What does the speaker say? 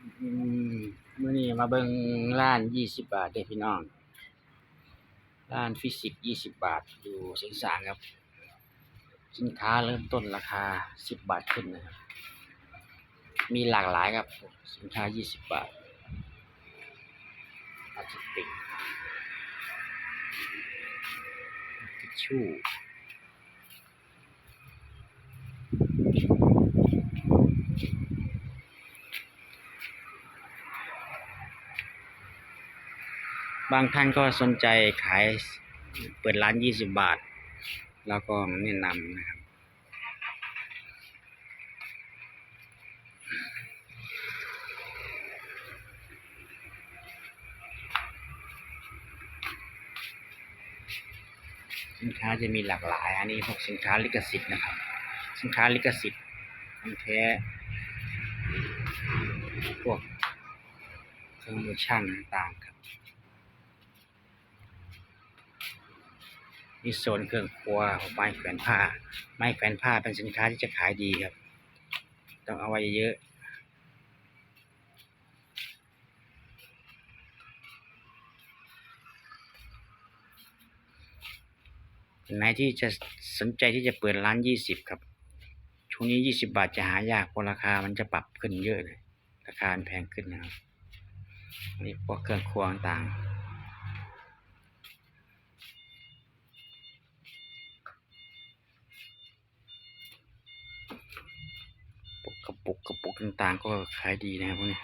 อืมมื้อนี้มาเบิ่งร้านยี่สิบบาทเด้พี่น้องร้านฟิสิกส์ยี่สิบบาทอยู่สียงสางครับ สินค้าเริ่มต้นราคาสิบบาทขึ้นนะครับ มีหลากหลายครับ สินค้ายี่สิบบาทพลาสติกทิชชู่ บางท่านก็สนใจขายเปิดร้านยี่สิบบาท แล้วก็แนะนำนะครับ สินค้าจะมีหลากหลาย อันนี้พวกสินค้าลิขสิทธิ์นะครับ สินค้าลิขสิทธิ์ของแท้พวกเครื่องมือช่างต่างๆครับ มีโซนเครื่องครัวไม้แขวนผ้า ไม้แขวนผ้าเป็นสินค้าที่จะขายดีครับ ต้องเอาไว้เยอะไหนที่จะสนใจที่จะเปิดร้านยี่สิบครับ ช่วงนี้ยี่สิบาทจะหายากเพราะราคามันจะปรับขึ้นเยอะเลย ราคาแพงขึ้นนะครับนี่พวกเครื่องครัวต่าง ปุกกระปุกต่างๆ ก็ขายดีนะครับพวกนี้